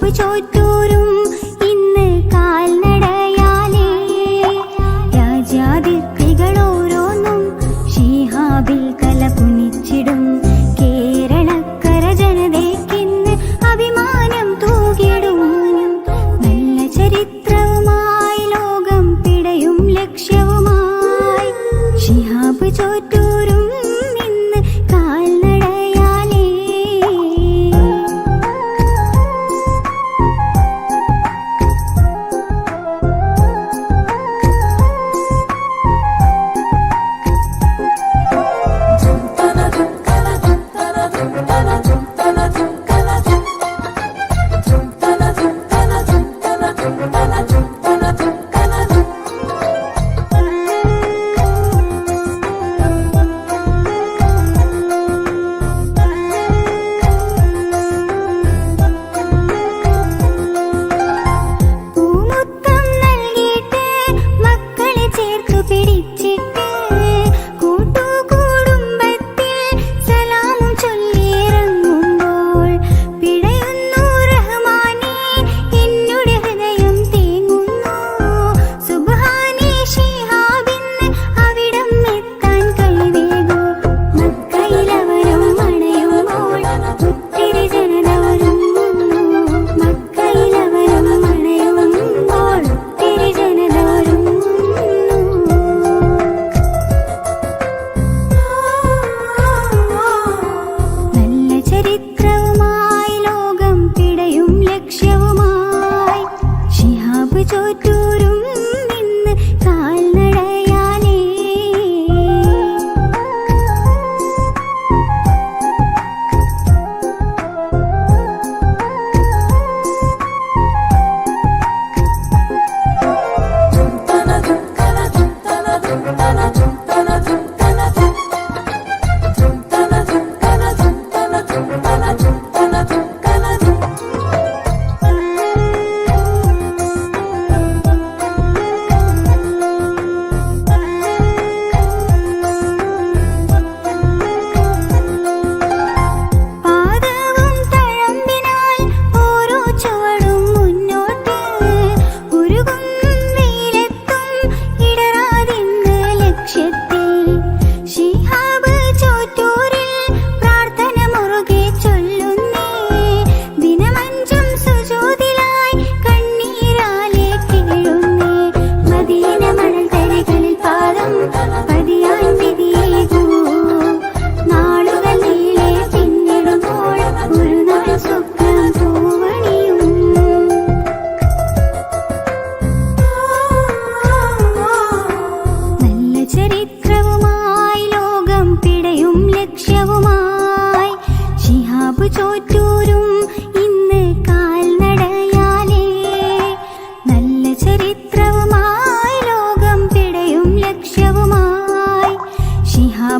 ശിഹാബ് ചോറ്റൂരും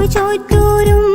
ചോറ്റൂരും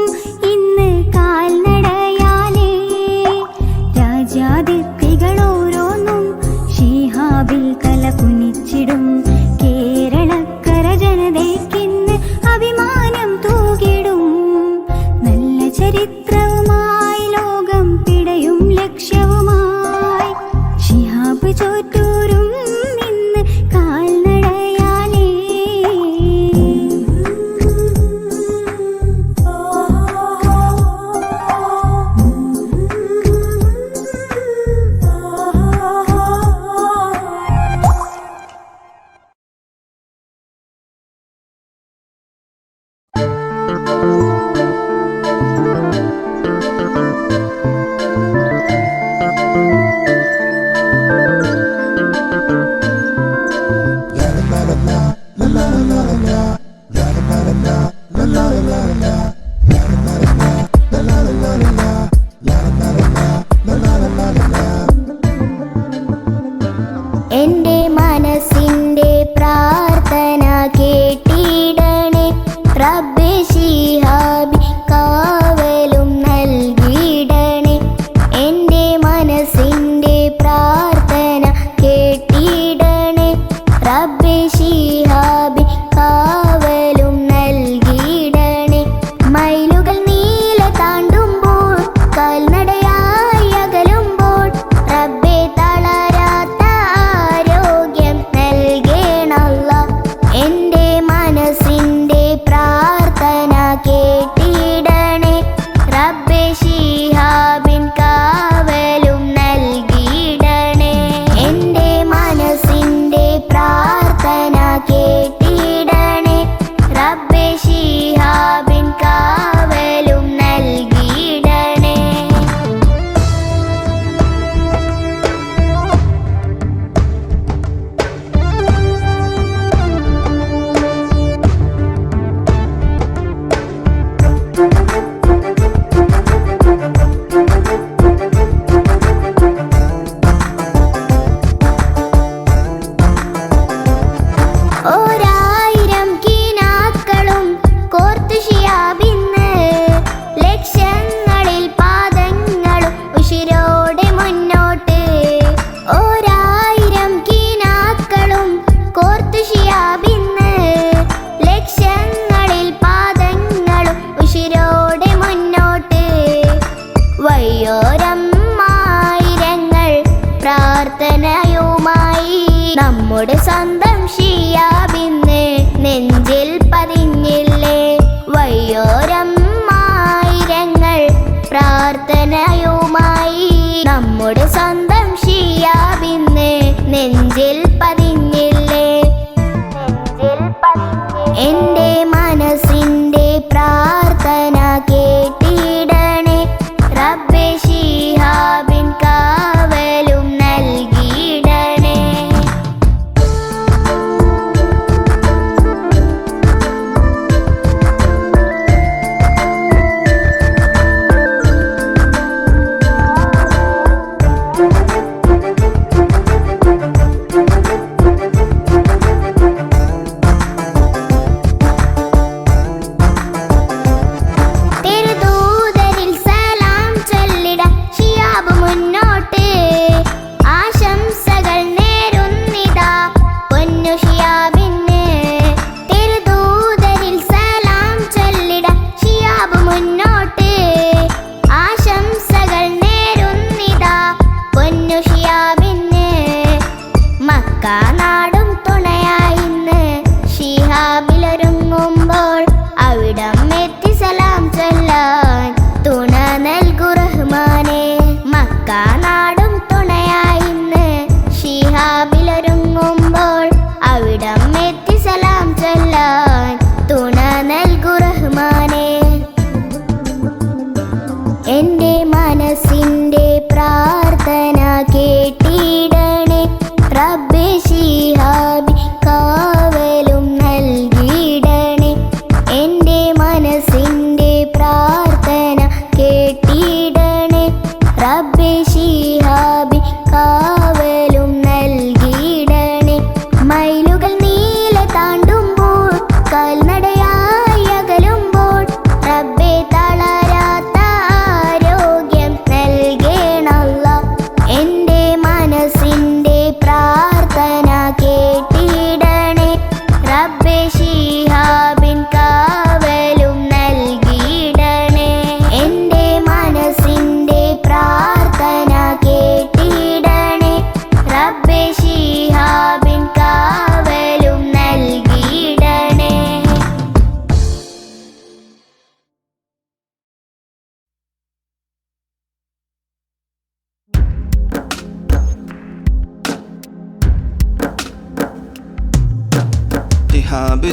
ร้อย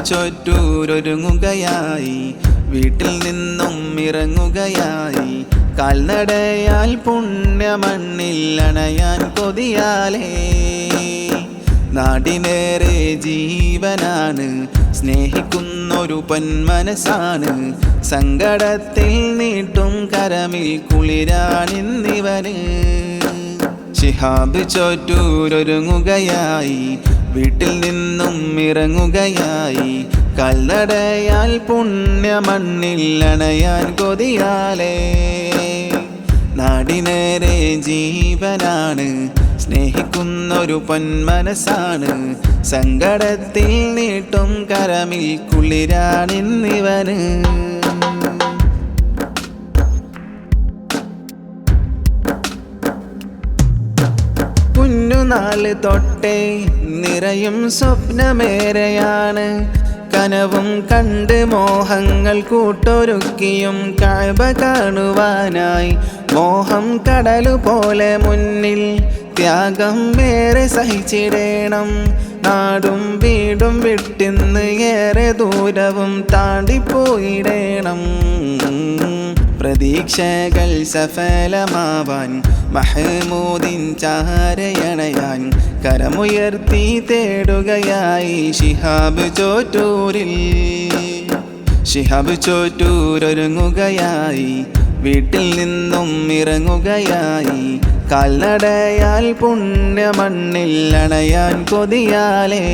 ചൊറ്റൂരൊരുങ്ങുകയായി. വീട്ടിൽ നിന്നും ഇറങ്ങുകയായി. കാൽനടയാൽ പുണ്യമണ്ണിൽ അണയാൻ കൊതിയാലേ. നാടിനേറെ ജീവനാണ്. സ്നേഹിക്കുന്നൊരു പൊന്മനസ്സാണ്. സങ്കടത്തിൽ നീട്ടും കരമിൽ കുളിരാണിന്നിവന് ശിഹാബ് ചോറ്റൂരൊരുങ്ങുകയായി. വീട്ടിൽ നിന്നും ഇറങ്ങുകയായി. കല്ലടയാൽ പുണ്യമണ്ണിൽ അണയാൻ കൊതിയാലേ. നാടിനേരെ ജീവനാണ് സ്നേഹിക്കുന്നൊരു പൊന്മനസാണ് സങ്കടത്തിൽ നീട്ടും കരമിൽ കുളിരാണിന്നിവന് കുഞ്ഞുനാൾ തൊട്ടേ നിറയും സ്വപ്നമേറെയാണ്. കനവും കണ്ട് മോഹങ്ങൾ കൂട്ടൊരുക്കിയും കാഴ്ബ കാണുവാനായി. മോഹം കടലു പോലെ മുന്നിൽ ത്യാഗം വേറെ സഹിച്ചിടേണം. നാടും വീടും വിട്ടിന്ന് ഏറെ ദൂരവും താണ്ടിപ്പോയിടേണം. പ്രതീക്ഷകൾ സഫലമാവാൻ മഹമൂദിൻ ചാരയണയാൻ കരമുയർത്തി തേടുകയായി ശിഹാബ് ചോറ്റൂരിൽ. ശിഹാബ് ചോറ്റൂരൊരുങ്ങുകയായി വീട്ടിൽ നിന്നും ഇറങ്ങുകയായി. കാൽനടയാൽ പുണ്യമണ്ണിൽ അണയാൻ കൊതിയാലേ.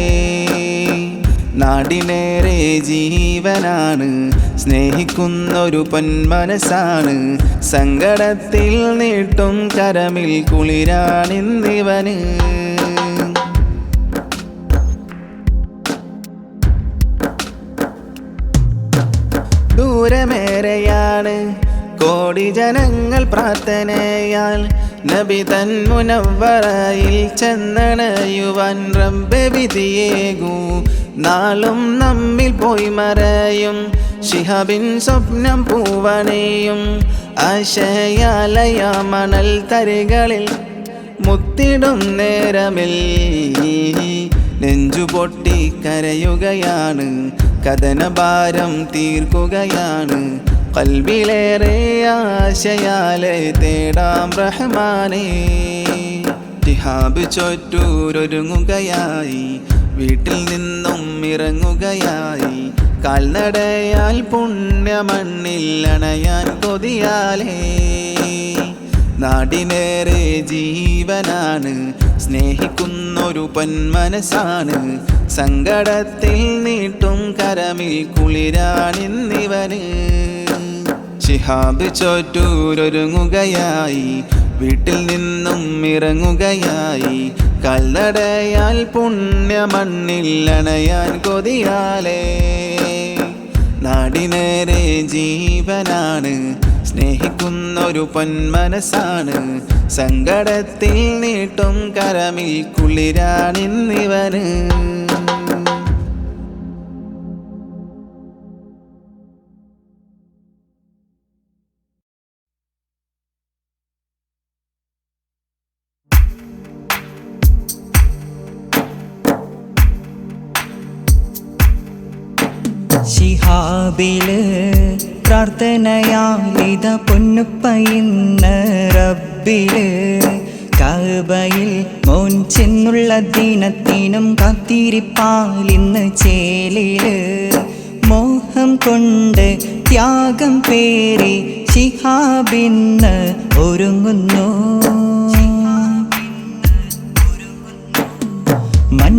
നാടിനേറെ ജീവനാണ്. സ്നേഹിക്കുന്നൊരു പൊന്മനസാണ് സങ്കടത്തിൽ നീട്ടും കരമിൽ കുളിരാണിന്നിവന്. ദൂരമേറെയാണ് കോടി ജനങ്ങൾ പ്രാർത്ഥനയാൽ നബി തൻ മുനവറയിൽ ചെന്നണയുവാൻ റബ്ബെ വിധിയേകൂ. നാളും നമ്മിൽ പോയി മറയും. ശിഹാബിൻ സ്വപ്നം പൂവണയും. ആശയാലയ മണൽ തരികളിൽ മുത്തിടും നേരമിൽ. നെഞ്ചു പൊട്ടി കരയുകയാണ്. കഥനഭാരം തീർക്കുകയാണ്. കൽവിലേറെ ആശയാലെ തേടാം റഹ്മാനേ. ഷിഹാബ് ചൊറ്റൂരൊരുങ്ങുകയായി. വീട്ടിൽ നിന്നും ഇറങ്ങുകയായി. കാൽനടയാൽ പുണ്യമണ്ണിൽ അണയാൻ കൊതിയാലേ. നാടിനേറെ ജീവനാണ് സ്നേഹിക്കുന്നൊരു പന്മനസാണ് സങ്കടത്തിൽ നീട്ടും കരമിൽ കുളിരാണിന്നിവന് ശിഹാബ് ചോറ്റൂരൊരുങ്ങുകയായി വീട്ടിൽ നിന്നും ഇറങ്ങുകയായി. കല്ലടയാൽ പുണ്യമണ്ണില്ലണയാൻ കൊതിയാലേ. നാടിനേരെ ജീവനാണ് സ്നേഹിക്കുന്നൊരു പൊന്മനസ്സാണ്. സങ്കടത്തിൽ നീട്ടും കരമിൽ കുളിരാണിന്നിവന് ശിഹാബിൽ പ്രാർത്ഥനയാലിത പൊന്നു ഇന്ന് റബ്ബിൽ. കബയിൽ മോൻ ചെന്നുള്ള ദിനത്തിനും കാത്തിരിപ്പാലിന്ന് ചേലിൽ. മോഹം കൊണ്ട് ത്യാഗം പേറി ശിഹാബിന്ന് ഒരുങ്ങുന്നു.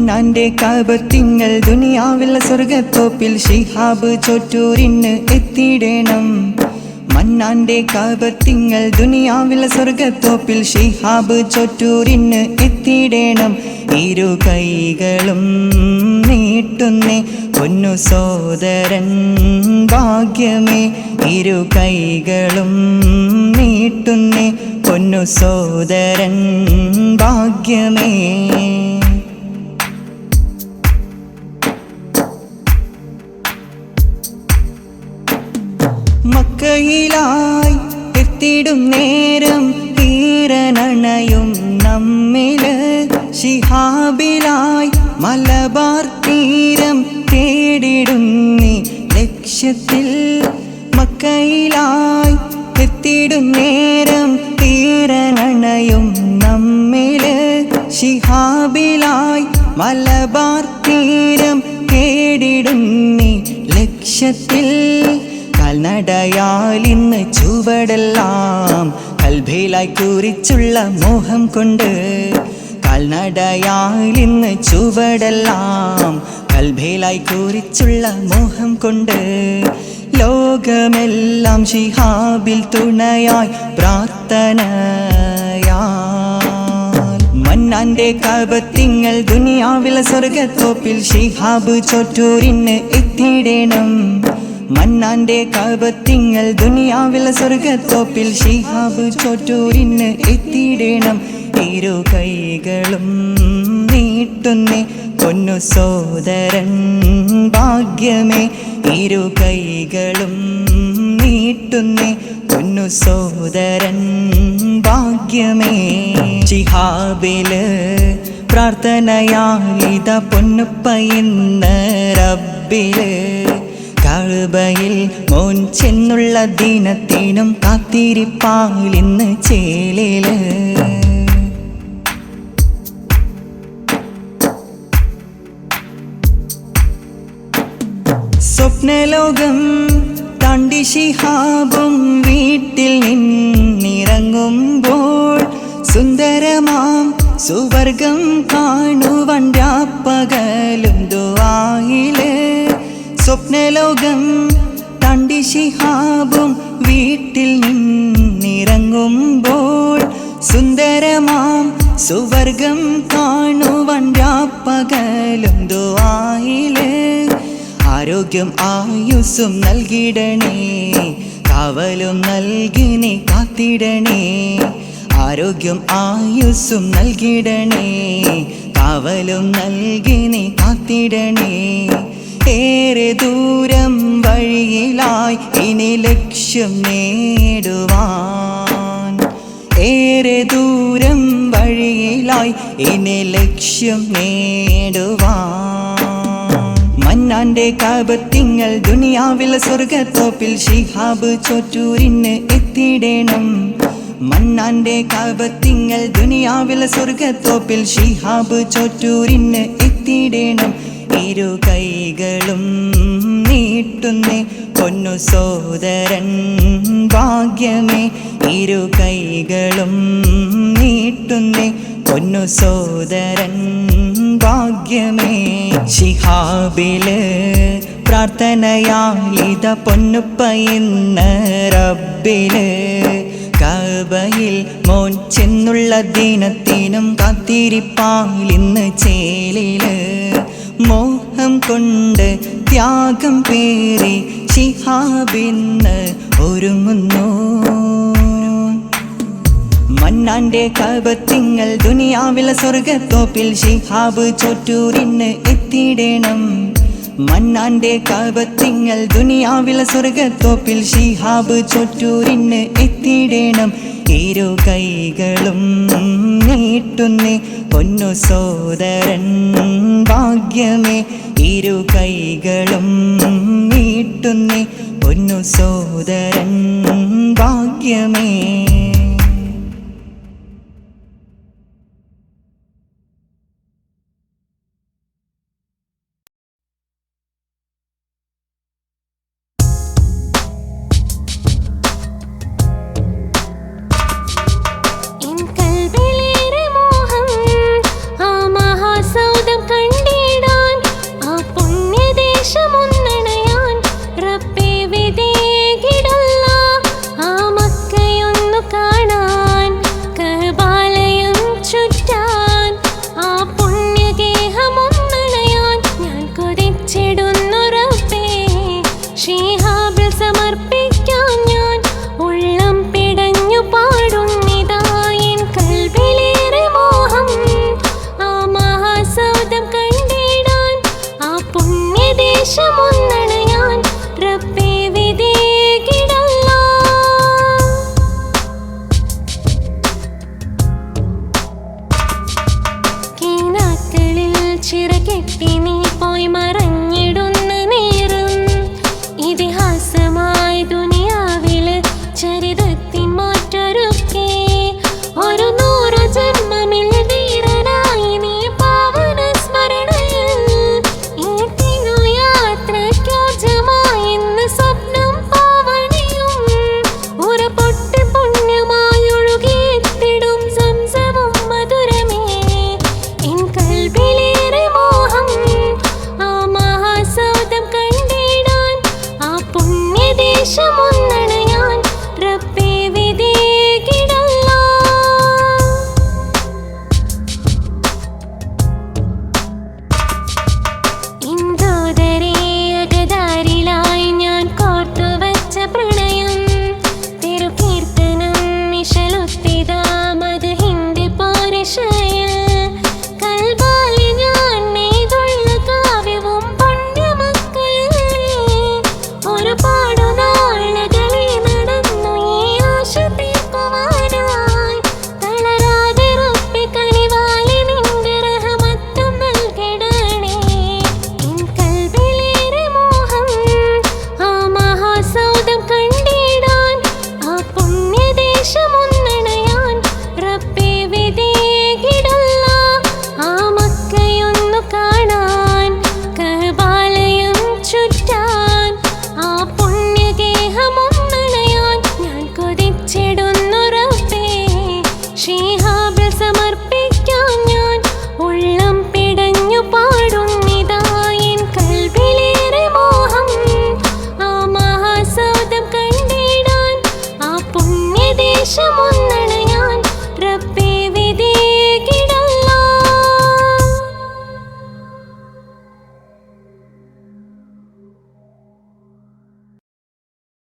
മന്നാന്റെ കാപത്തിങ്ങൾ ദുനിയാവില്ല സ്വർഗത്തോപ്പിൽ ഷിഹാബ് ചോറ്റൂരിന് എത്തിയിടണം. മന്നാന്റെ കാപത്തിങ്ങൾ ദുനിയാവില്ല സ്വർഗത്തോപ്പിൽ ഷിഹാബ് ചോറ്റൂരിന് എത്തിയിടണം. ഇരു കൈകളും നീട്ടുന്നേ പൊന്നു സോദരൻ ഭാഗ്യമേ. ഇരു കൈകളും നീട്ടുന്നേ പൊന്നു സോദരൻ ഭാഗ്യമേ. എത്തിടും നേരം തീരനണയും നമ്മിൽ. ശിഹാബിലായി മലബാർ തീരം തേടിടുന്നി ലക്ഷ്യത്തിൽ. മക്കയിലായി എത്തിടും നേരം തീരനണയും നമ്മിൽ. ശിഹാബിലായി മലബാർ തീരം തേടിടുന്നി ലക്ഷ്യത്തിൽ. കാൽനടയാൽ ചുവടെല്ലാം കൽഭയിലായി കുറിച്ചുള്ള മോഹം കൊണ്ട്. കാൽനടയാൽ ചുവടെല്ലാം കൽഭയിലായി കുറിച്ചുള്ള മോഹം കൊണ്ട്. ലോകമെല്ലാം ഷിഹാബിൽ തുണയായി പ്രാർത്ഥനയാ മന്നാന്റെ കാപത്തിങ്ങൾ ദുനിയാവിലെ സ്വർഗത്തോപ്പിൽ ഷിഹാബ് ചൊറ്റൂരിന് എത്തിയിടണം. മന്നാന്റെ കാപത്തിങ്ങൾ ദുനിയാവിലെ സ്വർഗത്തോപ്പിൽ ഷിഹാബ് ചോറ്റൂരിന് എത്തിയിടണം. ഇരു കൈകളും നീട്ടുന്നേ പൊന്നു സോദരൻ ഭാഗ്യമേ. ഇരു കൈകളും നീട്ടുന്നേ പൊന്നു സോദരൻ ഭാഗ്യമേ. ഷിഹാബിൽ പ്രാർത്ഥനയാലിത പൊന്നുപ്പ ഇന്ന് റബ്ബിൽ കഴുബയിൽ മോൻ ചെന്നുള്ള ദിനത്തിനും കാത്തിരിപ്പാലിന്ന് ചേലിൽ. സ്വപ്നലോകം തണ്ടി ശിഹാബും വീട്ടിൽ ശിഹാബും വീട്ടിൽ നിന്നിറങ്ങുമ്പോൾ സുന്ദരമാം സുവർഗം കാണുവാൻ രാപ്പകലും ദുവായിൽ ആരോഗ്യം ആയുസ്സും നൽകിടണേ കാവലും നൽകി നീ കാത്തിടണേ. ആരോഗ്യം ആയുസ്സും നൽകിടണേ കാവലും നൽകി നീ കാത്തിടണേ. ഏറെ ദൂരം ലക്ഷ്യം നേടുവാൻ. ഏറെ ദൂരം വഴിയിലായി ഇനി ലക്ഷ്യം നേടുവാൻ. മന്നാന്റെ കാപത്തിങ്ങൾ ദുനിയാവിലെ സ്വർഗത്തോപ്പിൽ ഷിഹാബ് ചോറ്റൂരിന് എത്തിയിടണം. മന്നാന്റെ കാപത്തിങ്ങൾ ദുനിയാവിലെ സ്വർഗത്തോപ്പിൽ ഷിഹാബ് ചോറ്റൂരിന് എത്തിയിടേണം. ഇരു കൈകളും നീട്ടുന്നേ പൊന്നു സോദരൻ ഭാഗ്യമേ. ഇരു കൈകളും നീട്ടുന്നേ പൊന്നു സോദരൻ ഭാഗ്യമേ. ഷിഹാബിൽ പ്രാർത്ഥനയാലിത പൊന്നുപ്പയിന്ന് റബ്ബിൽ. കബയിൽ മോൻ ചെന്നുള്ള ദിനത്തിനും കാത്തിരിപ്പാലിന്ന് ചേലിൽ മോഹം കൊണ്ട് ത്യാഗം പേറി ശിഹാബിന്ന് ഒരുങ്ങുന്നു. മന്നാന്റെ കപത്തിങ്ങൾ ദുനിയാവിലെ സ്വർഗത്തോപ്പിൽ ഷിഹാബ് ചോറ്റൂരിന് എത്തിയിടണം മന്നാന്റെ കപത്തിങ്ങൾ ദുനിയാവിലെ സ്വർഗത്തോപ്പിൽ ഷിഹാബ് ചൊറ്റൂരിന് എത്തിയിടേണം. ഇരു കൈകളും നീട്ടുന്നേ പൊന്നു സോദരൻ ഭാഗ്യമേ. ഇരു കൈകളും നീട്ടുന്നേ പൊന്നു സോദരൻ ഭാഗ്യമേ.